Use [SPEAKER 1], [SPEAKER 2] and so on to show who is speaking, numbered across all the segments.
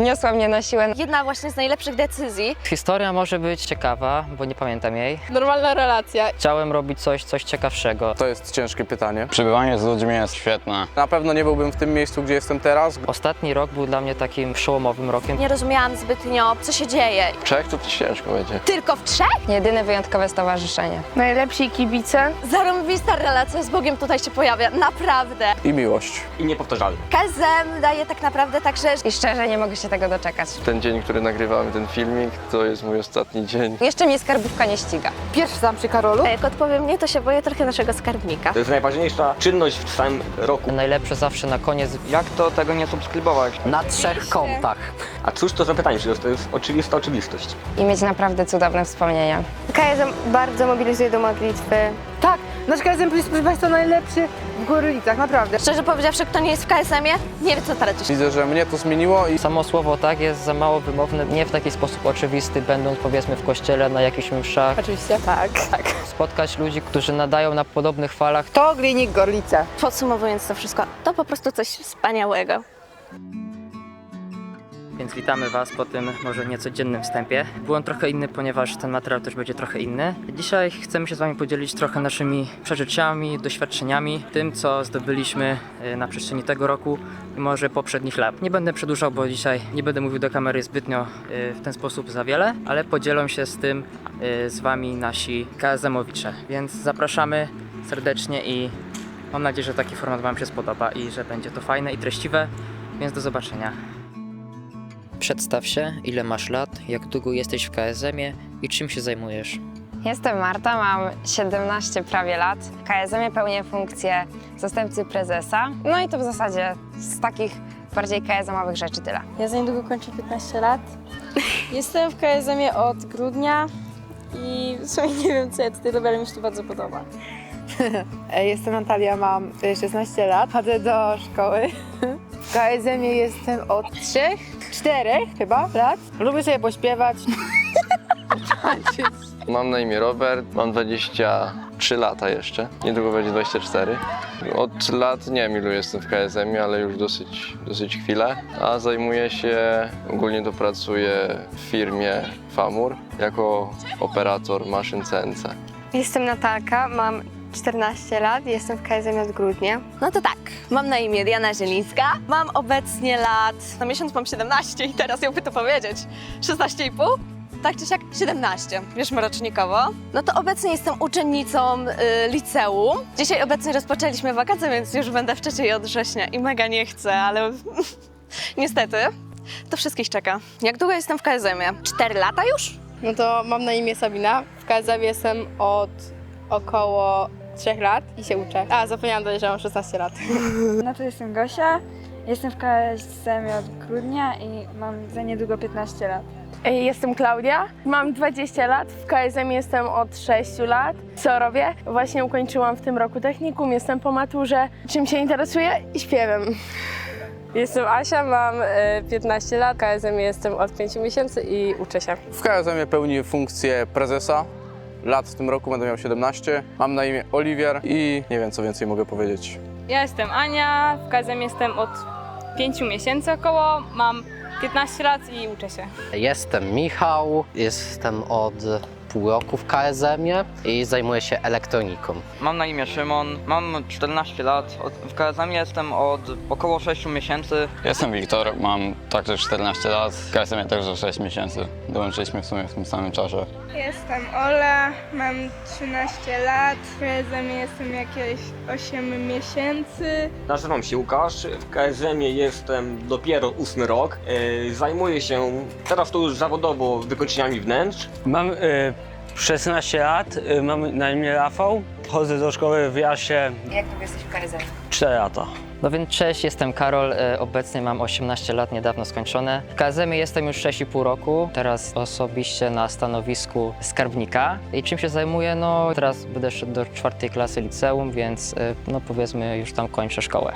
[SPEAKER 1] wniosła mnie na siłę.
[SPEAKER 2] Jedna właśnie z najlepszych decyzji.
[SPEAKER 3] Historia może być ciekawa, bo nie pamiętam jej.
[SPEAKER 4] Normalna relacja.
[SPEAKER 3] Chciałem robić coś, coś ciekawszego.
[SPEAKER 5] To jest ciężkie pytanie.
[SPEAKER 6] Przebywanie z ludźmi jest świetne.
[SPEAKER 5] Na pewno nie byłbym w tym miejscu, gdzie jestem teraz.
[SPEAKER 3] Ostatni rok był dla mnie takim przełomowym rokiem.
[SPEAKER 2] Nie rozumiałam zbytnio, co się dzieje.
[SPEAKER 6] Czech to ciężko będzie.
[SPEAKER 2] Tylko w trzech?
[SPEAKER 1] Jedyne wyjątkowe stowarzyszenie.
[SPEAKER 4] Najlepsi kibice.
[SPEAKER 2] Zarąbista relacja z Bogiem tutaj się pojawia, naprawdę.
[SPEAKER 5] I miłość.
[SPEAKER 7] i niepowtarzalny.
[SPEAKER 2] KZM daje tak naprawdę także
[SPEAKER 1] I szczerze nie mogę się tego doczekać.
[SPEAKER 8] Ten dzień, który nagrywamy ten filmik, to jest mój ostatni dzień.
[SPEAKER 1] Jeszcze mnie skarbówka nie ściga.
[SPEAKER 4] Pierwszy sam przy Karolu.
[SPEAKER 2] A jak odpowiem nie, to się boję trochę naszego skarbnika.
[SPEAKER 7] To jest najważniejsza czynność w całym roku.
[SPEAKER 3] Najlepsze zawsze na koniec.
[SPEAKER 9] Jak to tego nie subskrybować?
[SPEAKER 3] Na trzech kątach.
[SPEAKER 7] A cóż to za pytanie, przecież to jest oczywista oczywistość.
[SPEAKER 1] I mieć naprawdę cudowne wspomnienia.
[SPEAKER 4] KSM bardzo mobilizuje do modlitwy. Tak, nasz KSM jest proszę Państwa najlepszy w Gorlicach, naprawdę.
[SPEAKER 2] Szczerze powiedziawszy, kto nie jest w KSM-ie, nie wie co tracić.
[SPEAKER 5] Widzę, że mnie to zmieniło i
[SPEAKER 3] Samo słowo tak jest za mało wymowne, nie w taki sposób oczywisty, będąc powiedzmy w kościele, na jakichś mszach.
[SPEAKER 4] Oczywiście. Tak. tak.
[SPEAKER 3] Spotkać ludzi, którzy nadają na podobnych falach.
[SPEAKER 4] To Glinik Gorlice.
[SPEAKER 2] Podsumowując to wszystko, to po prostu coś wspaniałego.
[SPEAKER 3] Więc witamy Was po tym może niecodziennym wstępie. Był on trochę inny, ponieważ ten materiał też będzie trochę inny. Dzisiaj chcemy się z Wami podzielić trochę naszymi przeżyciami, doświadczeniami, tym co zdobyliśmy y, na przestrzeni tego roku i może poprzednich lat. Nie będę przedłużał, bo dzisiaj nie będę mówił do kamery zbytnio y, w ten sposób za wiele, ale podzielą się z tym y, z Wami nasi KSM-owicze. Więc zapraszamy serdecznie i mam nadzieję, że taki format Wam się spodoba i że będzie to fajne i treściwe. Więc do zobaczenia. Przedstaw się, ile masz lat, jak długo jesteś w KSM-ie i czym się zajmujesz.
[SPEAKER 1] Jestem Marta, mam 17 prawie lat. W KSM pełnię funkcję zastępcy prezesa. No i to w zasadzie z takich bardziej KSM-owych rzeczy tyle.
[SPEAKER 10] Ja za niedługo kończę 15 lat. Jestem w KSM od grudnia i w sumie nie wiem co ja tutaj robię, ale mi się to bardzo podoba.
[SPEAKER 4] Jestem Natalia, mam e, 16 lat, chodzę do szkoły. W KSM jestem od 3, 4 chyba lat. Lubię sobie pośpiewać.
[SPEAKER 8] Mam na imię Robert, mam 23 lata jeszcze, niedługo będzie 24. Od lat nie wiem ilu jestem w KSM, ale już dosyć, dosyć chwilę, a zajmuję się, ogólnie to pracuję w firmie FAMUR jako operator maszyn CNC.
[SPEAKER 10] Jestem Natalka, mam 14 lat, jestem w KSM od grudnia.
[SPEAKER 2] No to tak, mam na imię Diana Zielińska, mam obecnie lat, na miesiąc mam 17 i teraz jakby to powiedzieć, 16,5? Tak czy siak 17, bierzmy rocznikowo. No to obecnie jestem uczennicą y, liceum. Dzisiaj obecnie rozpoczęliśmy wakacje, więc już będę wcześniej od września i mega nie chcę, ale niestety to wszystkich czeka. Jak długo jestem w KSM-ie? 4 lata już?
[SPEAKER 10] No to mam na imię Sabina. W KSM jestem od około 3 lat i się uczę. A, zapomniałam dodać, że mam 16 lat.
[SPEAKER 11] No to jestem Gosia, jestem w KSM od grudnia i mam za niedługo 15 lat.
[SPEAKER 4] Jestem Klaudia, mam 20 lat, w KSM jestem od 6 lat. Co robię? Właśnie ukończyłam w tym roku technikum, jestem po maturze. Czym się interesuję? Śpiewem. Jestem Asia, mam 15 lat, w KSM jestem od 5 miesięcy i uczę się.
[SPEAKER 5] w KSM pełnię funkcję prezesa. Lat w tym roku będę miał 17. Mam na imię Oliwier i nie wiem co więcej mogę powiedzieć.
[SPEAKER 10] Ja jestem Ania, w KSM jestem od 5 miesięcy około, mam 15 lat i uczę się.
[SPEAKER 12] Jestem Michał, jestem od pół roku w KSM-ie i zajmuję się elektroniką.
[SPEAKER 9] Mam na imię Szymon, mam 14 lat, od- w KSM jestem od około 6 miesięcy.
[SPEAKER 6] Jestem Wiktor, mam także 14 lat. W KSM także 6 miesięcy. Dołączyliśmy w sumie w tym samym czasie.
[SPEAKER 10] Jestem Ola, mam 13 lat, w KSM jestem jakieś 8 miesięcy.
[SPEAKER 7] Nazywam się Łukasz, w KSM jestem dopiero ósmy rok. E, Zajmuję się teraz to już zawodowo wykończeniami wnętrz.
[SPEAKER 9] Mam 16 lat, mam na imię Rafał, chodzę do szkoły w Jasie
[SPEAKER 1] Jak długo jesteś w KSM?
[SPEAKER 9] 4 lata.
[SPEAKER 3] No więc cześć, jestem Karol, e, obecnie mam 18 lat, niedawno skończone. W KSM jestem już 6,5 roku, teraz osobiście na stanowisku skarbnika. I czym się zajmuję? No teraz będę szedł do czwartej klasy liceum, więc e, no powiedzmy już tam kończę szkołę.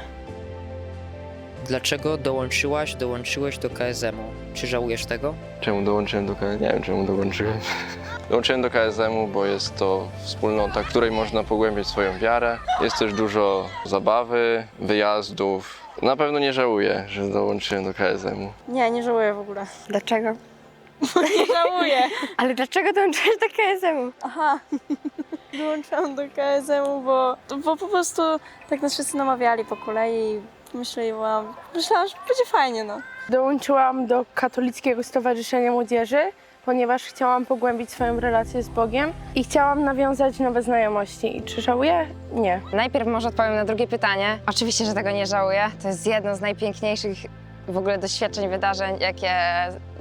[SPEAKER 3] Dlaczego dołączyłaś, dołączyłeś do KSM-u? Czy żałujesz tego?
[SPEAKER 8] Czemu dołączyłem do KSM? Nie wiem, czemu dołączyłem. Dołączyłem do KSM-u, bo jest to wspólnota, w której można pogłębiać swoją wiarę. Jest też dużo zabawy, wyjazdów. Na pewno nie żałuję, że dołączyłem do KSM-u.
[SPEAKER 10] Nie, nie żałuję w ogóle.
[SPEAKER 2] Dlaczego?
[SPEAKER 10] Nie żałuję.
[SPEAKER 2] Ale dlaczego dołączyłeś do KSM-u?
[SPEAKER 10] Aha. Dołączyłam do KSM-u, bo, bo po prostu tak nas wszyscy namawiali po kolei i myślałam, myślałam, że będzie fajnie, no.
[SPEAKER 4] Dołączyłam do Katolickiego Stowarzyszenia Młodzieży, ponieważ chciałam pogłębić swoją relację z Bogiem i chciałam nawiązać nowe znajomości. I czy żałuję? Nie.
[SPEAKER 1] Najpierw może odpowiem na drugie pytanie. Oczywiście, że tego nie żałuję. To jest jedno z najpiękniejszych w ogóle doświadczeń, wydarzeń, jakie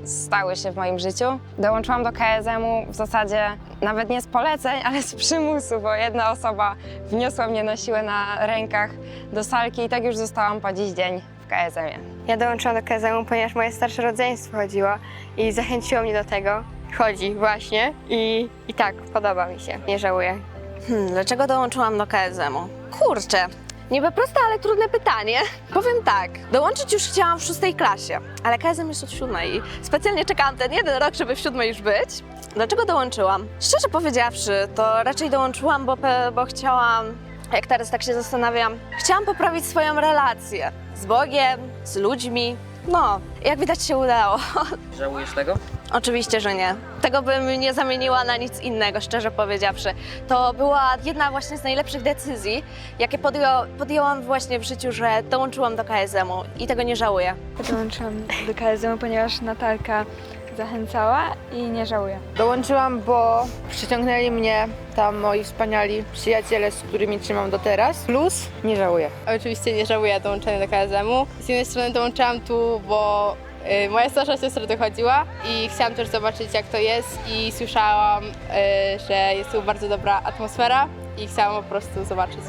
[SPEAKER 1] stały się w moim życiu. Dołączyłam do KSM-u w zasadzie nawet nie z poleceń, ale z przymusu, bo jedna osoba wniosła mnie na siłę na rękach do salki i tak już zostałam po dziś dzień KSM-ie.
[SPEAKER 13] Ja dołączyłam do KZM, ponieważ moje starsze rodzeństwo chodziło i zachęciło mnie do tego. Chodzi właśnie i, i tak, podoba mi się. Nie żałuję.
[SPEAKER 2] Hmm, dlaczego dołączyłam do KSM-u? Kurczę, niby proste, ale trudne pytanie. Powiem tak, dołączyć już chciałam w szóstej klasie, ale KSM jest od siódmej i specjalnie czekałam ten jeden rok, żeby w siódmej już być. Dlaczego dołączyłam? Szczerze powiedziawszy, to raczej dołączyłam, bo, bo chciałam, jak teraz tak się zastanawiam, chciałam poprawić swoją relację z Bogiem, z ludźmi. No, jak widać się udało.
[SPEAKER 3] Żałujesz tego?
[SPEAKER 2] Oczywiście, że nie. Tego bym nie zamieniła na nic innego, szczerze powiedziawszy. To była jedna właśnie z najlepszych decyzji, jakie podjęło, podjęłam właśnie w życiu, że dołączyłam do KSM-u i tego nie żałuję.
[SPEAKER 11] Dołączyłam do KSM, ponieważ Natalka zachęcała i nie żałuję.
[SPEAKER 14] Dołączyłam, bo przyciągnęli mnie tam moi wspaniali przyjaciele, z którymi trzymam do teraz. Plus nie żałuję.
[SPEAKER 4] Oczywiście nie żałuję dołączenia do KSM-u. Z jednej strony dołączyłam tu, bo y, moja starsza siostra dochodziła i chciałam też zobaczyć jak to jest i słyszałam, y, że jest tu bardzo dobra atmosfera i chciałam po prostu zobaczyć.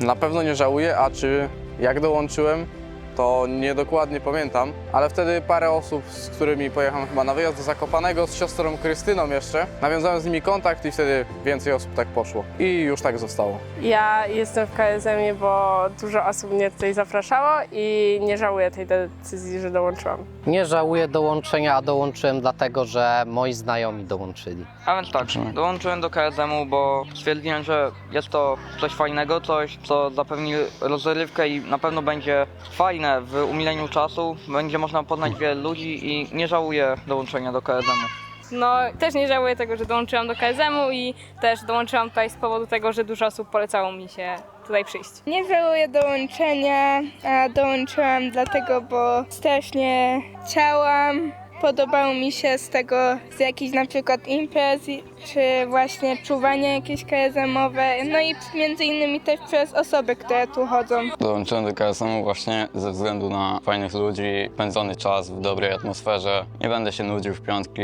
[SPEAKER 5] Na pewno nie żałuję, a czy jak dołączyłem, to niedokładnie pamiętam, ale wtedy parę osób, z którymi pojechałem chyba na wyjazd do Zakopanego z siostrą Krystyną jeszcze, nawiązałem z nimi kontakt i wtedy więcej osób tak poszło. I już tak zostało.
[SPEAKER 4] Ja jestem w KSM-ie, bo dużo osób mnie tutaj zapraszało i nie żałuję tej decyzji, że dołączyłam.
[SPEAKER 12] Nie żałuję dołączenia, a dołączyłem dlatego, że moi znajomi dołączyli.
[SPEAKER 3] A więc tak, dołączyłem do KSM-u, bo stwierdziłem, że jest to coś fajnego, coś, co zapewni rozrywkę i na pewno będzie fajne w umileniu czasu. Będzie można poznać wiele ludzi i nie żałuję dołączenia do KSM-u.
[SPEAKER 10] No, też nie żałuję tego, że dołączyłam do KSM-u i też dołączyłam tutaj z powodu tego, że dużo osób polecało mi się tutaj przyjść.
[SPEAKER 4] Nie żałuję dołączenia, a dołączyłam dlatego, bo strasznie chciałam. Podobało mi się z tego, z jakichś na przykład imprez, czy właśnie czuwania jakieś KSM-owe, no i między innymi też przez osoby, które tu chodzą.
[SPEAKER 6] Dołączyłem do KSM-u właśnie ze względu na fajnych ludzi, spędzony czas w dobrej atmosferze. Nie będę się nudził w piątki.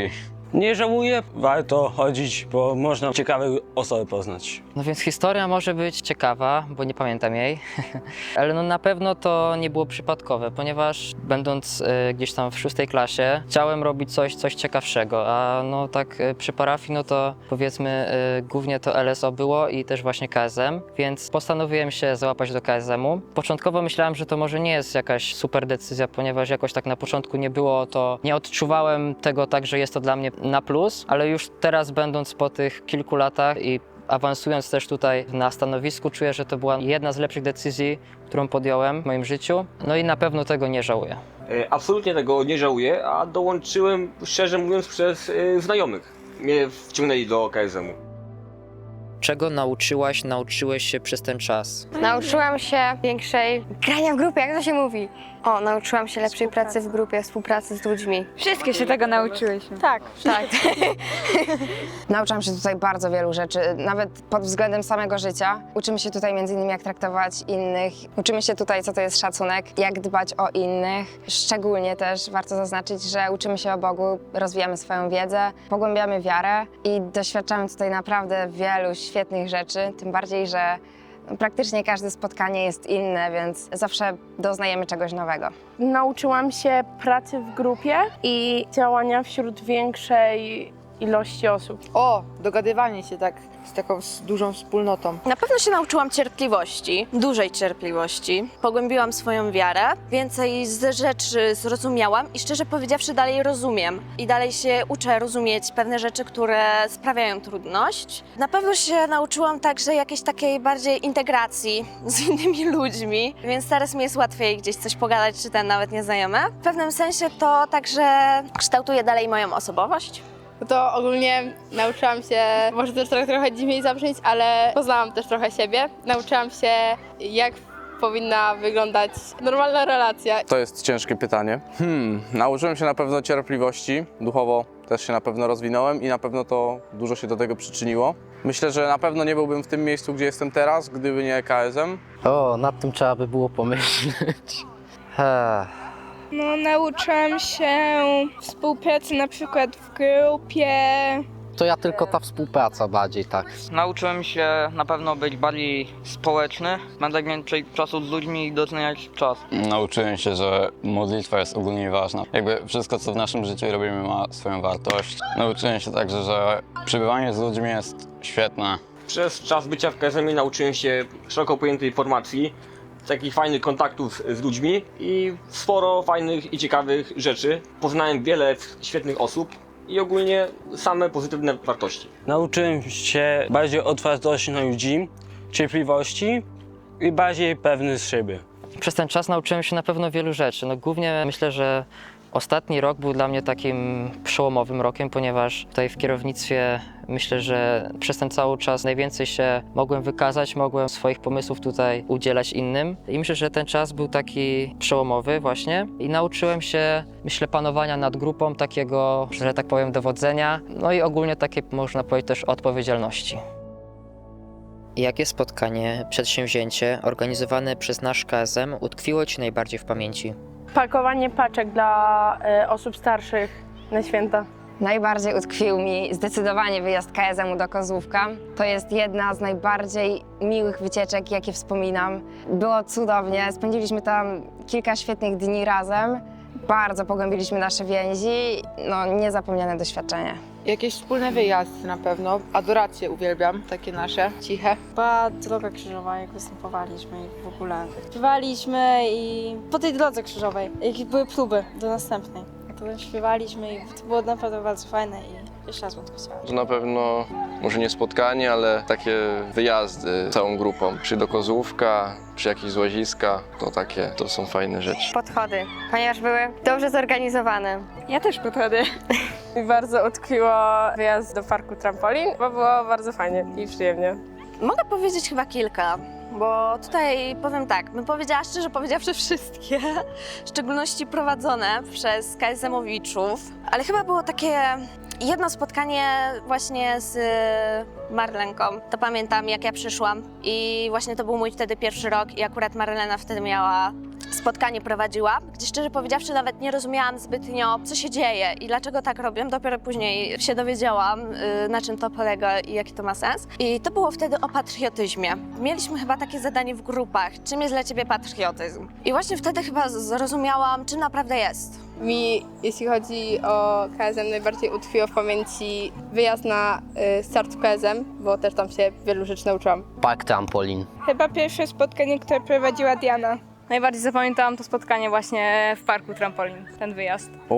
[SPEAKER 9] Nie żałuję, warto chodzić, bo można ciekawe osoby poznać.
[SPEAKER 3] No więc historia może być ciekawa, bo nie pamiętam jej, ale no na pewno to nie było przypadkowe, ponieważ będąc e, gdzieś tam w szóstej klasie chciałem robić coś, coś ciekawszego, a no tak e, przy parafii no to powiedzmy e, głównie to LSO było i też właśnie KSM, więc postanowiłem się załapać do KSM-u. Początkowo myślałem, że to może nie jest jakaś super decyzja, ponieważ jakoś tak na początku nie było to, nie odczuwałem tego tak, że jest to dla mnie na plus, ale już teraz będąc po tych kilku latach i awansując też tutaj na stanowisku, czuję, że to była jedna z lepszych decyzji, którą podjąłem w moim życiu. No i na pewno tego nie żałuję.
[SPEAKER 7] E, Absolutnie tego nie żałuję, a dołączyłem, szczerze mówiąc, przez e, znajomych. Mnie wciągnęli do KSM-u.
[SPEAKER 3] Czego nauczyłaś, nauczyłeś się przez ten czas?
[SPEAKER 13] Nauczyłam się większej grania w grupie, jak to się mówi. O, nauczyłam się lepszej pracy w grupie, współpracy z ludźmi.
[SPEAKER 11] Wszystkie się tego nauczyłyśmy.
[SPEAKER 10] Tak,
[SPEAKER 13] Tak.
[SPEAKER 1] Nauczyłam się tutaj bardzo wielu rzeczy, nawet pod względem samego życia. Uczymy się tutaj między innymi jak traktować innych, uczymy się tutaj co to jest szacunek, jak dbać o innych. Szczególnie też warto zaznaczyć, że uczymy się o Bogu, rozwijamy swoją wiedzę, pogłębiamy wiarę i doświadczamy tutaj naprawdę wielu świetnych rzeczy, tym bardziej, że praktycznie każde spotkanie jest inne, więc zawsze doznajemy czegoś nowego.
[SPEAKER 4] Nauczyłam się pracy w grupie i działania wśród większej ilości osób.
[SPEAKER 14] O, dogadywanie się tak z taką s- dużą wspólnotą.
[SPEAKER 2] Na pewno się nauczyłam cierpliwości, dużej cierpliwości. Pogłębiłam swoją wiarę, więcej z rzeczy zrozumiałam i szczerze powiedziawszy dalej rozumiem. I dalej się uczę rozumieć pewne rzeczy, które sprawiają trudność. Na pewno się nauczyłam także jakiejś takiej bardziej integracji z innymi ludźmi, więc teraz mi jest łatwiej gdzieś coś pogadać, czy ten nawet nieznajomy. W pewnym sensie to także kształtuje dalej moją osobowość.
[SPEAKER 4] No to ogólnie nauczyłam się, może też trochę, trochę dziwniej zabrzmieć, ale poznałam też trochę siebie. Nauczyłam się, jak powinna wyglądać normalna relacja.
[SPEAKER 5] To jest ciężkie pytanie. Hmm, nauczyłem się na pewno cierpliwości, duchowo też się na pewno rozwinąłem i na pewno to dużo się do tego przyczyniło. Myślę, że na pewno nie byłbym w tym miejscu, gdzie jestem teraz, gdyby nie KSM.
[SPEAKER 12] O, nad tym trzeba by było pomyśleć.
[SPEAKER 4] No, nauczyłam się współpracy na przykład w grupie.
[SPEAKER 12] To ja tylko ta współpraca bardziej tak.
[SPEAKER 3] Nauczyłem się na pewno być bardziej społeczny, spędzać więcej czasu z ludźmi i doceniać czas.
[SPEAKER 6] Nauczyłem się, że modlitwa jest ogólnie ważna. Jakby wszystko, co w naszym życiu robimy, ma swoją wartość. Nauczyłem się także, że przebywanie z ludźmi jest świetne.
[SPEAKER 7] Przez czas bycia w KSM nauczyłem się szeroko pojętej formacji, takich fajnych kontaktów z ludźmi i sporo fajnych i ciekawych rzeczy. Poznałem wiele świetnych osób i ogólnie same pozytywne wartości.
[SPEAKER 9] Nauczyłem się bardziej otwartości na ludzi, cierpliwości i bardziej pewny z siebie.
[SPEAKER 3] Przez ten czas nauczyłem się na pewno wielu rzeczy. No, głównie myślę, że ostatni rok był dla mnie takim przełomowym rokiem, ponieważ tutaj w kierownictwie myślę, że przez ten cały czas najwięcej się mogłem wykazać, mogłem swoich pomysłów tutaj udzielać innym. I myślę, że ten czas był taki przełomowy właśnie i nauczyłem się, myślę, panowania nad grupą, takiego, że tak powiem, dowodzenia, no i ogólnie takie, można powiedzieć, też odpowiedzialności. Jakie spotkanie, przedsięwzięcie organizowane przez nasz KSM utkwiło Ci najbardziej w pamięci?
[SPEAKER 4] Pakowanie paczek dla e, osób starszych na święta.
[SPEAKER 1] Najbardziej utkwił mi zdecydowanie wyjazd KSM-u do Kozłówka. To jest jedna z najbardziej miłych wycieczek, jakie wspominam. Było cudownie, spędziliśmy tam kilka świetnych dni razem. Bardzo pogłębiliśmy nasze więzi, no niezapomniane doświadczenie.
[SPEAKER 14] Jakieś wspólne wyjazdy na pewno. Adoracje uwielbiam, takie nasze, ciche.
[SPEAKER 10] Chyba droga krzyżowa, jak występowaliśmy i w ogóle. Śpiewaliśmy i po tej drodze krzyżowej, jakie były próby do następnej. To śpiewaliśmy i to było naprawdę bardzo fajne i jeszcze raz bym to chciała.
[SPEAKER 8] To na pewno może nie spotkanie, ale takie wyjazdy całą grupą. Czy do Kozłówka, czy jakieś złaziska, to takie, to są fajne rzeczy.
[SPEAKER 13] Podchody, ponieważ były dobrze zorganizowane.
[SPEAKER 10] Ja też podchody.
[SPEAKER 4] Mi bardzo utkwiło wyjazd do parku trampolin, bo było bardzo fajnie i przyjemnie.
[SPEAKER 2] Mogę powiedzieć chyba kilka, bo tutaj powiem tak, bym powiedziała szczerze powiedziawszy wszystkie, w szczególności prowadzone przez KSM-owiczów, ale chyba było takie jedno spotkanie właśnie z Marlenką. To pamiętam, jak ja przyszłam i właśnie to był mój wtedy pierwszy rok i akurat Marlena wtedy miała spotkanie prowadziła, gdzie szczerze powiedziawszy nawet nie rozumiałam zbytnio, co się dzieje i dlaczego tak robią. Dopiero później się dowiedziałam, y, na czym to polega i jaki to ma sens. I to było wtedy o patriotyzmie. Mieliśmy chyba takie zadanie w grupach, czym jest dla ciebie patriotyzm. I właśnie wtedy chyba zrozumiałam, czym naprawdę jest.
[SPEAKER 4] Mi, jeśli chodzi o KSM, najbardziej utkwiło w pamięci wyjazd na y, start w KSM, bo też tam się wielu rzeczy nauczyłam.
[SPEAKER 12] Park trampolin.
[SPEAKER 4] Chyba pierwsze spotkanie, które prowadziła Diana.
[SPEAKER 10] Najbardziej zapamiętałam to spotkanie właśnie w parku trampolin, ten wyjazd.
[SPEAKER 5] O,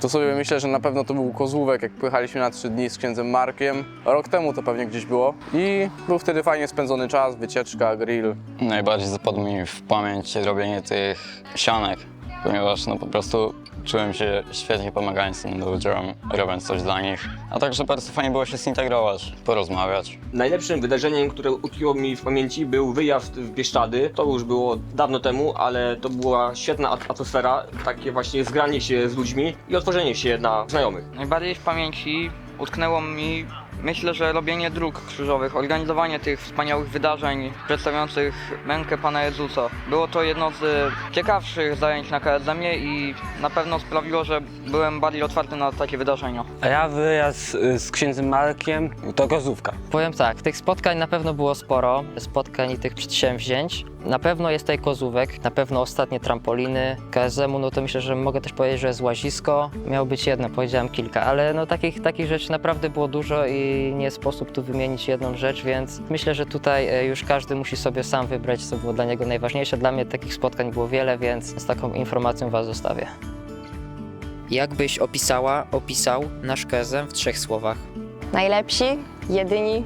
[SPEAKER 5] to sobie myślę, że na pewno to był Kozłówek, jak pojechaliśmy na trzy dni z księdzem Markiem. Rok temu to pewnie gdzieś było. I był wtedy fajnie spędzony czas, wycieczka, grill.
[SPEAKER 6] Najbardziej zapadło mi w pamięć robienie tych sianek, ponieważ no po prostu czułem się świetnie pomagając tym ludziom, robiąc coś dla nich. A także bardzo fajnie było się zintegrować, porozmawiać.
[SPEAKER 7] Najlepszym wydarzeniem, które utkwiło mi w pamięci był wyjazd w Bieszczady. To już było dawno temu, ale to była świetna at- atmosfera, takie właśnie zgranie się z ludźmi i otworzenie się na znajomych.
[SPEAKER 3] Najbardziej w pamięci utknęło mi, myślę, że robienie dróg krzyżowych, organizowanie tych wspaniałych wydarzeń przedstawiających mękę Pana Jezusa. Było to jedno z ciekawszych zajęć na KSM-ie i na pewno sprawiło, że byłem bardziej otwarty na takie wydarzenia.
[SPEAKER 9] A ja wyjazd y, z księdzem Markiem to Kozłówka.
[SPEAKER 3] Powiem tak, tych spotkań na pewno było sporo, spotkań i tych przedsięwzięć. Na pewno jest tutaj kozówek, na pewno ostatnie trampoliny. KSM-u, no to myślę, że mogę też powiedzieć, że jest łazisko. Miało być jedno, powiedziałem kilka, ale no takich, takich rzeczy naprawdę było dużo i nie sposób tu wymienić jedną rzecz, więc myślę, że tutaj e, już każdy musi sobie sam wybrać, co było dla niego najważniejsze. Dla mnie takich spotkań było wiele, więc z taką informacją Was zostawię. Jak byś opisała, opisał nasz KSM w trzech słowach?
[SPEAKER 1] Najlepsi, jedyni,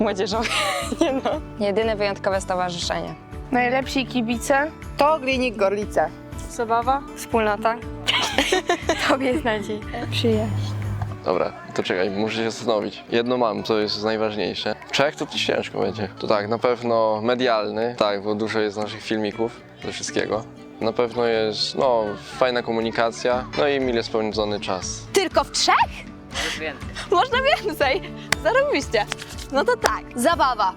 [SPEAKER 1] młodzieżowi. Nie no. Jedyne wyjątkowe stowarzyszenie.
[SPEAKER 4] Najlepsi kibice?
[SPEAKER 14] To Glinik Gorlice.
[SPEAKER 10] Zabawa?
[SPEAKER 13] Wspólnota. Tobie jest nadzieja.
[SPEAKER 11] Przyjaźń.
[SPEAKER 8] Dobra, to czekaj, muszę się zastanowić. Jedno mam, co jest najważniejsze. W Czech to ciężko będzie. To tak, na pewno medialny, tak, bo dużo jest naszych filmików, ze wszystkiego. Na pewno jest, no, fajna komunikacja, no i mile spędzony czas.
[SPEAKER 2] Tylko w trzech? Można więcej. Zarobiście. No to tak. Zabawa,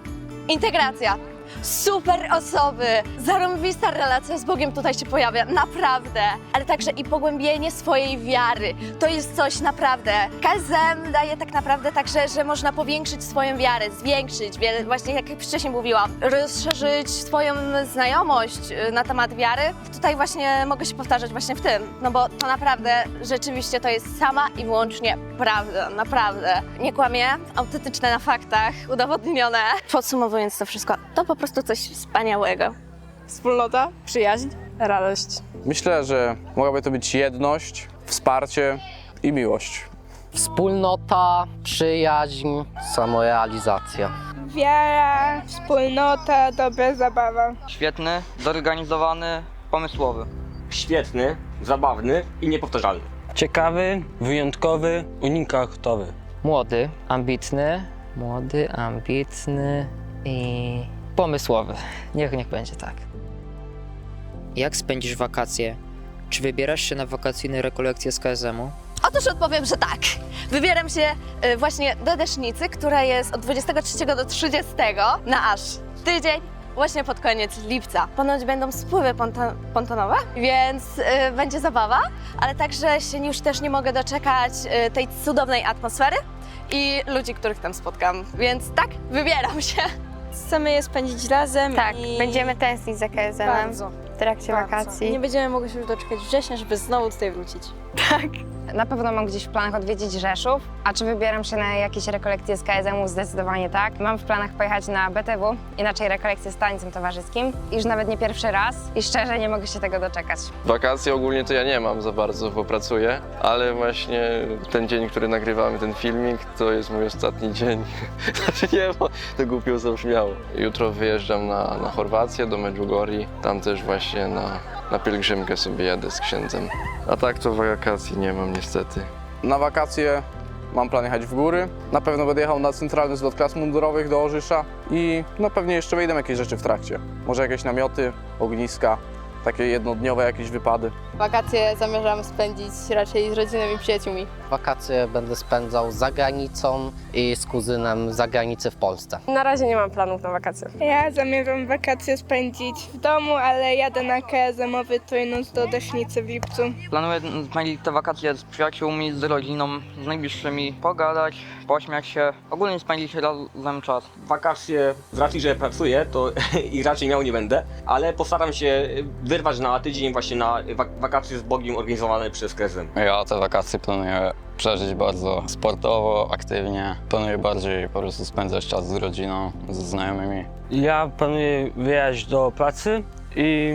[SPEAKER 2] integracja, super osoby, zarąbista relacja z Bogiem tutaj się pojawia, naprawdę. Ale także i pogłębienie swojej wiary. To jest coś naprawdę. KZM daje tak naprawdę także, że można powiększyć swoją wiarę, zwiększyć, właśnie jak wcześniej mówiłam, rozszerzyć swoją znajomość y, na temat wiary. Tutaj właśnie mogę się powtarzać właśnie w tym, no bo to naprawdę rzeczywiście to jest sama i wyłącznie prawda, naprawdę. Nie kłamie, autentyczne na faktach, udowodnione. Podsumowując to wszystko, to po prostu coś wspaniałego.
[SPEAKER 14] Wspólnota, przyjaźń, radość.
[SPEAKER 5] Myślę, że mogłaby to być jedność, wsparcie i miłość.
[SPEAKER 12] Wspólnota, przyjaźń, samorealizacja.
[SPEAKER 11] Wiara, wspólnota, dobra zabawa.
[SPEAKER 15] Świetny, zorganizowany, pomysłowy.
[SPEAKER 7] Świetny, zabawny i niepowtarzalny.
[SPEAKER 9] Ciekawy, wyjątkowy, unikatowy.
[SPEAKER 3] Młody, ambitny, młody, ambitny i pomysłowy. Niech, niech będzie tak. Jak spędzisz wakacje? Czy wybierasz się na wakacyjne rekolekcje z KSM-u?
[SPEAKER 2] Otóż odpowiem, że tak. Wybieram się y, właśnie do Desznicy, która jest od 23 do 30 na aż tydzień, właśnie pod koniec lipca. Ponoć będą spływy ponto- pontonowe, więc y, będzie zabawa, ale także się już też nie mogę doczekać y, tej cudownej atmosfery i ludzi, których tam spotkam. Więc tak, wybieram się.
[SPEAKER 10] Chcemy je spędzić razem
[SPEAKER 13] Tak,
[SPEAKER 10] i...
[SPEAKER 13] będziemy tęsknić za KSM
[SPEAKER 10] Bardzo,
[SPEAKER 13] w trakcie
[SPEAKER 10] bardzo.
[SPEAKER 13] wakacji.
[SPEAKER 10] Nie będziemy mogli się już doczekać września, żeby znowu tutaj wrócić.
[SPEAKER 1] Na pewno mam gdzieś w planach odwiedzić Rzeszów, a czy wybieram się na jakieś rekolekcje z KSM-u? Zdecydowanie tak. Mam w planach pojechać na BTW, inaczej rekolekcje z tańcem towarzyskim. Już nawet nie pierwszy raz i szczerze nie mogę się tego doczekać.
[SPEAKER 8] Wakacje ogólnie to ja nie mam za bardzo, bo pracuję, ale właśnie ten dzień, który nagrywamy ten filmik, to jest mój ostatni dzień. Znaczy nie, bo to głupio zabrzmiało. Jutro wyjeżdżam na, na Chorwację, do Medjugorji. Tam też właśnie na, na pielgrzymkę sobie jadę z księdzem. A tak to wakacji nie mam niestety.
[SPEAKER 5] Na wakacje mam plan jechać w góry. Na pewno będę jechał na centralny zlot klas mundurowych do Orzysza i no pewnie jeszcze wejdą jakieś rzeczy w trakcie. Może jakieś namioty, ogniska, takie jednodniowe jakieś wypady.
[SPEAKER 14] Wakacje zamierzam spędzić raczej z rodziną i przyjaciółmi.
[SPEAKER 12] Wakacje będę spędzał za granicą i z kuzynem za granicę w Polsce.
[SPEAKER 4] Na razie nie mam planów na wakacje.
[SPEAKER 11] Ja zamierzam wakacje spędzić w domu, ale jadę na KSM-owy trójnóż do Desznicy w lipcu.
[SPEAKER 15] Planuję spędzić te wakacje z przyjaciółmi, z rodziną, z najbliższymi, pogadać, pośmiać się, ogólnie spędzić razem czas.
[SPEAKER 7] Wakacje, z racji, że pracuję, to i raczej miał nie będę, ale postaram się wyrwać na tydzień właśnie na wak- wakacje z Bogiem organizowane przez KSM.
[SPEAKER 6] Ja te wakacje planuję przeżyć bardzo sportowo, aktywnie. Planuję bardziej po prostu spędzać czas z rodziną, ze znajomymi.
[SPEAKER 9] Ja planuję wyjechać do pracy i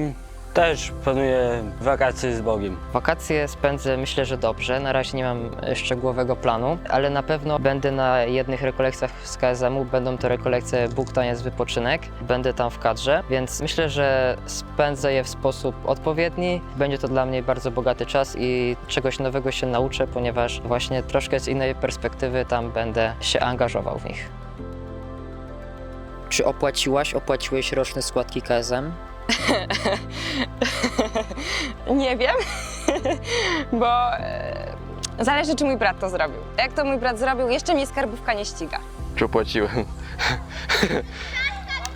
[SPEAKER 9] też planuję wakacje z Bogiem.
[SPEAKER 3] Wakacje spędzę myślę, że dobrze. Na razie nie mam szczegółowego planu, ale na pewno będę na jednych rekolekcjach z KSM-u. Będą to rekolekcje Bóg jest wypoczynek. Będę tam w kadrze, więc myślę, że spędzę je w sposób odpowiedni. Będzie to dla mnie bardzo bogaty czas i czegoś nowego się nauczę, ponieważ właśnie troszkę z innej perspektywy tam będę się angażował w nich. Czy opłaciłaś, opłaciłeś roczne składki KSM?
[SPEAKER 1] Nie wiem, bo e, zależy, czy mój brat to zrobił. Jak to mój brat zrobił, jeszcze mnie skarbówka nie ściga.
[SPEAKER 8] Czy opłaciłem?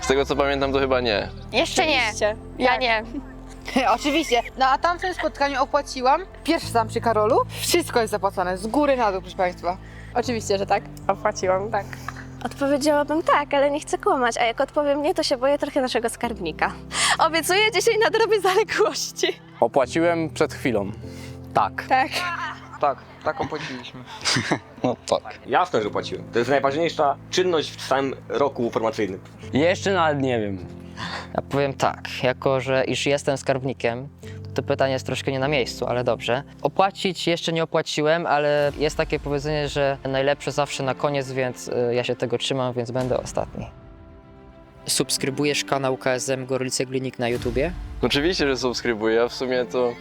[SPEAKER 8] Z tego co pamiętam to chyba nie.
[SPEAKER 13] Jeszcze nie. Ja nie.
[SPEAKER 14] Oczywiście. No a tamtym spotkaniu opłaciłam. Pierwszy tam przy Karolu. Wszystko jest zapłacone, z góry na dół, proszę Państwa. Oczywiście, że tak.
[SPEAKER 4] Opłaciłam.
[SPEAKER 14] Tak.
[SPEAKER 2] Odpowiedziałabym tak, ale nie chcę kłamać, a jak odpowiem nie, to się boję trochę naszego skarbnika. Obiecuję dzisiaj nadrobię zaległości.
[SPEAKER 5] Opłaciłem przed chwilą.
[SPEAKER 12] Tak.
[SPEAKER 10] Tak.
[SPEAKER 15] Tak, tak opłaciliśmy.
[SPEAKER 6] No tak.
[SPEAKER 7] Jasne, że płaciłem. To jest najważniejsza czynność w całym roku formacyjnym.
[SPEAKER 9] Jeszcze nawet nie wiem.
[SPEAKER 3] Ja powiem tak, jako że iż jestem skarbnikiem, to pytanie jest troszkę nie na miejscu, ale dobrze. Opłacić jeszcze nie opłaciłem, ale jest takie powiedzenie, że najlepsze zawsze na koniec, więc y, ja się tego trzymam, więc będę ostatni. Subskrybujesz kanał KSM Gorlice Glinik na YouTubie?
[SPEAKER 8] Oczywiście, że subskrybuję, a w sumie to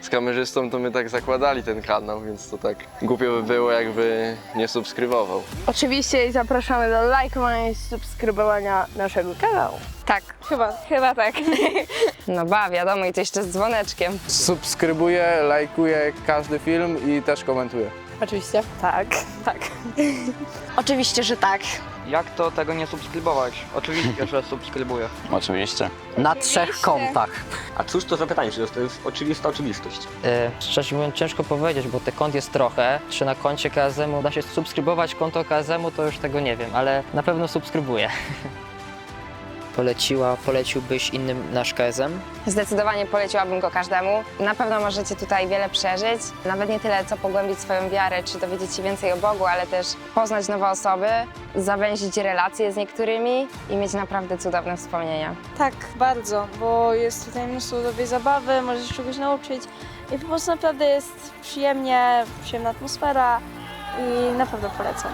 [SPEAKER 8] z kamerzystą to my tak zakładali ten kanał, więc to tak głupio by było, jakby nie subskrybował.
[SPEAKER 4] Oczywiście i zapraszamy do lajkowania i subskrybowania naszego kanału.
[SPEAKER 13] Tak.
[SPEAKER 10] Chyba, chyba tak.
[SPEAKER 1] No ba, wiadomo, i to jeszcze z dzwoneczkiem.
[SPEAKER 5] Subskrybuję, lajkuję każdy film i też komentuję.
[SPEAKER 4] Oczywiście. Tak. Tak.
[SPEAKER 2] Oczywiście, że tak.
[SPEAKER 15] Jak to tego nie subskrybować? Oczywiście, że subskrybuję.
[SPEAKER 6] Oczywiście.
[SPEAKER 12] Na trzech kontach.
[SPEAKER 7] A cóż to za pytanie? Przecież to jest oczywista oczywistość.
[SPEAKER 3] Y, szczerze mówiąc ciężko powiedzieć, bo te kont jest trochę. Czy na koncie KSM-u da się subskrybować konto KSM-u, to już tego nie wiem, ale na pewno subskrybuję. Poleciła, poleciłbyś innym nasz KSM?
[SPEAKER 1] Zdecydowanie poleciłabym go każdemu. Na pewno możecie tutaj wiele przeżyć. Nawet nie tyle, co pogłębić swoją wiarę, czy dowiedzieć się więcej o Bogu, ale też poznać nowe osoby, zawęzić relacje z niektórymi i mieć naprawdę cudowne wspomnienia.
[SPEAKER 10] Tak, bardzo, bo jest tutaj mnóstwo dobrej zabawy, możesz czegoś nauczyć i po prostu naprawdę jest przyjemnie, przyjemna atmosfera i naprawdę polecam,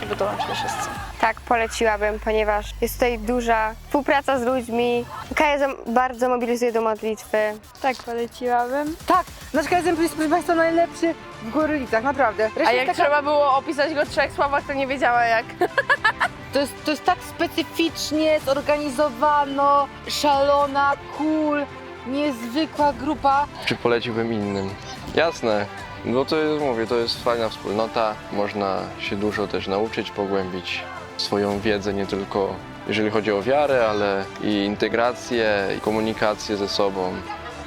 [SPEAKER 10] żeby dołączyli wszyscy.
[SPEAKER 13] Tak, poleciłabym, ponieważ jest tutaj duża współpraca z ludźmi. KSM bardzo mobilizuje do modlitwy.
[SPEAKER 11] Tak, poleciłabym.
[SPEAKER 14] Tak, nasz KSM jest, proszę Państwa, najlepszy w Gorlicach, naprawdę.
[SPEAKER 4] A
[SPEAKER 14] Reszta
[SPEAKER 4] jak
[SPEAKER 14] taka-
[SPEAKER 4] trzeba było opisać go w trzech słowach, to nie wiedziała jak.
[SPEAKER 14] To jest, to jest tak specyficznie zorganizowano, szalona, cool, niezwykła grupa.
[SPEAKER 8] Czy poleciłbym innym? Jasne, bo to jest, mówię, to jest fajna wspólnota. Można się dużo też nauczyć, pogłębić swoją wiedzę nie tylko jeżeli chodzi o wiarę, ale i integrację, i komunikację ze sobą.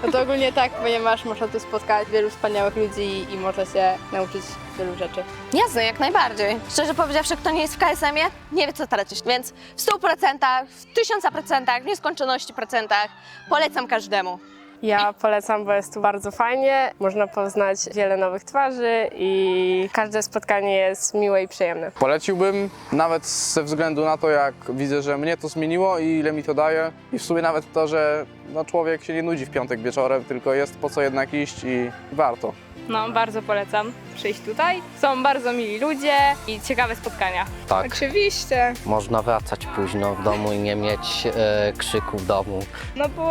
[SPEAKER 4] No to ogólnie tak, ponieważ można tu spotkać wielu wspaniałych ludzi i można się nauczyć wielu rzeczy.
[SPEAKER 2] Jasne, jak najbardziej. Szczerze powiedziawszy, kto nie jest w KSM-ie, nie wie co tracić. Więc w 100%, w 1000%, w nieskończoności procentach polecam każdemu.
[SPEAKER 4] Ja polecam, bo jest tu bardzo fajnie, można poznać wiele nowych twarzy i każde spotkanie jest miłe i przyjemne.
[SPEAKER 5] Poleciłbym nawet ze względu na to, jak widzę, że mnie to zmieniło i ile mi to daje. I w sumie nawet to, że no, człowiek się nie nudzi w piątek wieczorem, tylko jest po co jednak iść i warto.
[SPEAKER 11] No, bardzo polecam przyjść tutaj. Są bardzo mili ludzie i ciekawe spotkania.
[SPEAKER 12] Tak.
[SPEAKER 11] Oczywiście,
[SPEAKER 12] Można wracać późno w domu i nie mieć e, krzyku w domu.
[SPEAKER 11] no bo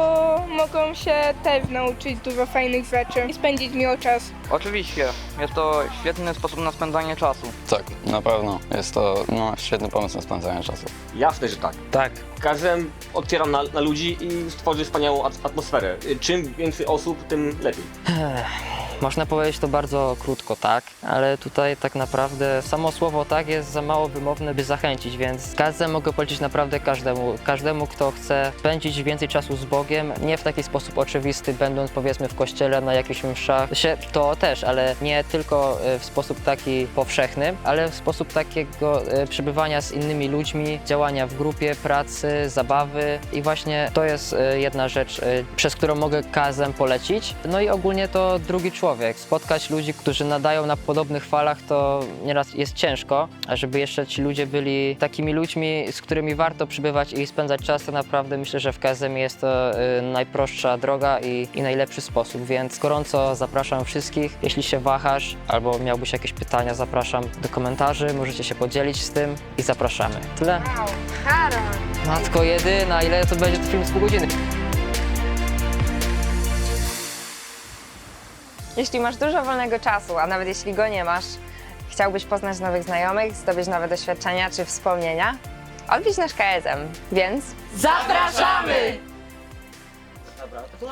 [SPEAKER 11] mogą się też nauczyć dużo fajnych rzeczy i spędzić miło czas.
[SPEAKER 15] Oczywiście, jest to świetny sposób na spędzanie czasu.
[SPEAKER 6] Tak, na pewno. Jest to no, świetny pomysł na spędzanie czasu.
[SPEAKER 7] Jasne, że tak.
[SPEAKER 9] Tak.
[SPEAKER 7] KSM otwiera na, na ludzi i stworzy wspaniałą at- atmosferę. Czym więcej osób, tym lepiej.
[SPEAKER 3] Można powiedzieć to bardzo krótko, tak, ale tutaj tak naprawdę samo słowo tak jest za mało wymowne, by zachęcić, więc KSM mogę polecić naprawdę każdemu, każdemu, kto chce spędzić więcej czasu z Bogiem, nie w taki sposób oczywisty, będąc powiedzmy w kościele na jakichś mszach, się to też, ale nie tylko e, w sposób taki powszechny, ale w sposób takiego e, przebywania z innymi ludźmi, działania w grupie, pracy, zabawy i właśnie to jest e, jedna rzecz, przez którą mogę KSM polecić. No i ogólnie to drugi człowiek. Spotkać ludzi, którzy nadają na podobnych falach, to nieraz jest ciężko, a żeby jeszcze ci ludzie byli takimi ludźmi, z którymi warto przybywać i spędzać czas, to naprawdę myślę, że w KSM jest to e, najprostsza droga i, i najlepszy sposób, więc gorąco zapraszam wszystkich. Jeśli się wahasz albo miałbyś jakieś pytania, zapraszam do komentarzy, możecie się podzielić z tym i zapraszamy. Tyle. Matko jedyna, ile to będzie to film z pół godziny?
[SPEAKER 1] Jeśli masz dużo wolnego czasu, a nawet jeśli go nie masz, chciałbyś poznać nowych znajomych, zdobyć nowe doświadczenia czy wspomnienia, odwiedź nasz KSM, więc
[SPEAKER 2] Zapraszamy!
[SPEAKER 7] Dobra, to